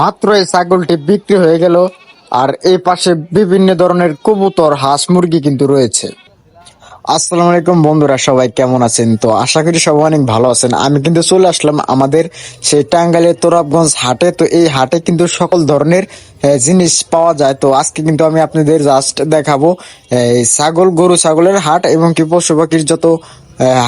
মাত্র এই ছাগলটি বিক্রি হয়ে গেল আর এই পাশে বিভিন্ন ধরনের কবুতর, হাঁস, মুরগি কিন্তু রয়েছে। আসসালামু আলাইকুম বন্ধুরা, সবাই কেমন আছেন? তো আশা করি সবাই অনেক ভালো আছেন। আমি কিন্তু চলে আসলাম আমাদের সেই টাঙ্গাইলের তোরাবগঞ্জ হাটে। তো এই হাটে কিন্তু সকল ধরনের জিনিস পাওয়া যায়। তো আজকে কিন্তু আমি আপনাদের জাস্ট দেখাবো ছাগল, গরু ছাগলের হাট এবং কি পশু পাখির যত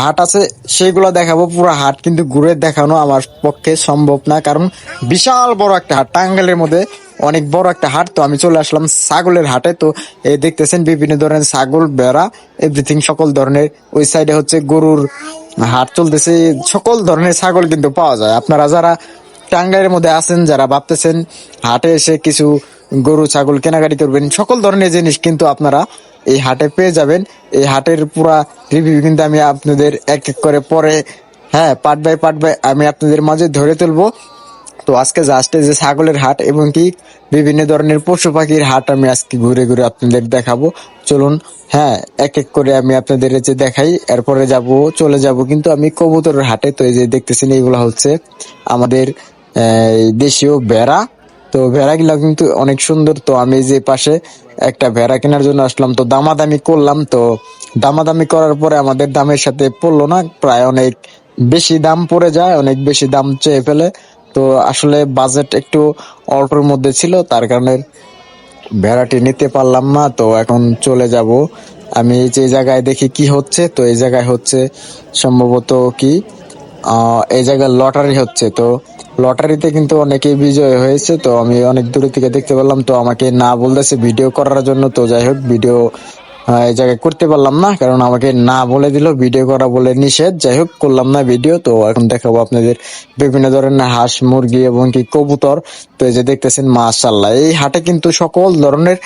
হাট আছে, সেগুলো দেখাবো। পুরো হাট কিন্তু ঘুরে দেখানো আমার পক্ষে সম্ভব না, কারণ বিশাল বড় একটা হাট। টাঙ্গাইলের মধ্যে অনেক বড় একটা হাট, তো আমি চলে আসলাম ছাগলের হাটে। তো এই দেখতেছেন বিভিন্ন ধরনের ছাগল বেড়া এভরিথিং সকল ধরনের। ওই সাইডে হচ্ছে গরুর হাট চলতেছে। সকল ধরনের ছাগল কিন্তু পাওয়া যায়। আপনারা যারা টাঙ্গাইলের মধ্যে আছেন, যারা ভাবতেছেন হাটে এসে কিছু গরু, ছাগল কেনাকাটি করবেন, সকল ধরনের জিনিস কিন্তু আপনারা এই হাটে পেয়ে যাবেন। এই হাটের পুরা রিভিউ কিন্তু আমি আপনাদের এক এক করে পরে হ্যাঁ পার্ট বাই পার্ট বাই আমি আপনাদের মাঝে ধরে তুলবো। তো আজকে জাস্টে যে ছাগলের হাট এবং কি বিভিন্ন ধরনের পশু পাখির হাট আমি আজকে ঘুরে ঘুরে আপনাদের দেখাবো। চলুন হ্যাঁ এক এক করে আমি আপনাদের যে দেখাই, এরপরে যাব, চলে যাব। কিন্তু আমি কবুতরের হাটে, তো এই যে দেখতেছেন, এইগুলা হচ্ছে আমাদের দেশীয় ভেড়া। তো ভেড়াগুলা কিন্তু অনেক সুন্দর। তো আমি যে পাশে একটা ভেড়া কেনার জন্য আসলাম, তো দামাদামি করলাম। তো দামাদামি করার পরে আমাদের দামের সাথে পড়ল না, প্রায় অনেক বেশি দাম পড়ে যায়, অনেক বেশি দাম চেয়ে ফেলে। তো আসলে বাজেট একটু অল্পের মধ্যে ছিল, তার কারণে ভেড়াটি নিতে পারলাম না। তো এখন চলে যাব। আমি যে জায়গায় দেখি কি হচ্ছে, তো এই জায়গায় হচ্ছে সম্ভবত কি? এই জায়গায় লটারি হচ্ছে। তো লটারিতে কিন্তু অনেকে বিজয় হয়েছে, তো আমি অনেক দূরে থেকে দেখতে পেলাম, তো আমাকে না বলতেছে ভিডিও করার জন্য, তো যাই হোক, ভিডিও এই জায়গায় করতে পারলাম না, কারণ আমাকে না বলে দিল, ভিডিও করা বলে নিষেধ, যাই হোক, করলাম না ভিডিও, তো এখন দেখাবো আপনাদের বিভিন্ন ধরনের হাঁস, মুরগি এবং কি কবুতর। তো এই যে দেখতেছেন মাশাল্লাহ এই হাটে কিন্তু সকল ধরনের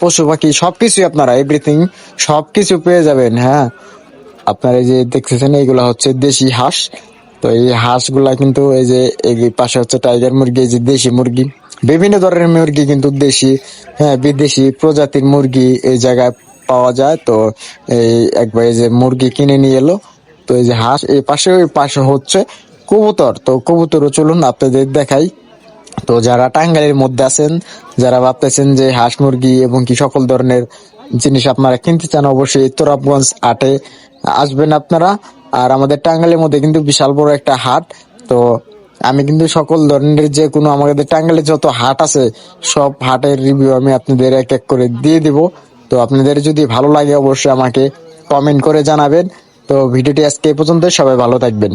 পশু পাখি, সবকিছুই আপনারা এভরিথিং সবকিছু পেয়ে যাবেন হ্যাঁ। আপনার এই যে দেখতেছেন, এইগুলা হচ্ছে দেশি হাঁস। তো এই হাঁসগুলা কিন্তু এই যে, এই পাশে হচ্ছে টাইগার মুরগি, এই যে দেশি মুরগি। বিভিন্ন ধরনের মুরগি কিন্তু দেশি হ্যাঁ বিদেশি প্রজাতির মুরগি এই জায়গায় পাওয়া যায়। তো এই একবার এই যে মুরগি কিনে নিয়ে এলো। তো এই যে হাঁস, এই পাশে, ওই পাশে হচ্ছে কবুতর। তো কবুতরও চলুন আপনাদের দেখাই। তো যারা টাঙ্গাইলের মধ্যে আছেন, যারা ভাবতেছেন যে হাঁস মুরগি এবং কি সকল ধরনের জিনিস আপনারা কিনতে চান, অবশ্যই তোরাবগঞ্জ আটে আসবেন আপনারা। আর আমাদের টাঙ্গালের মধ্যে কিন্তু বিশাল বড় একটা হাট। তো আমি কিন্তু সকল ধরনের যে কোনো আমাদের টাঙ্গালে যত হাট আছে, সব হাটের রিভিউ আমি আপনাদের এক এক করে দিয়ে দিব। তো আপনাদের যদি ভালো লাগে অবশ্যই আমাকে কমেন্ট করে জানাবেন। তো ভিডিওটি আজকে এই পর্যন্ত সবাই ভালো থাকবেন।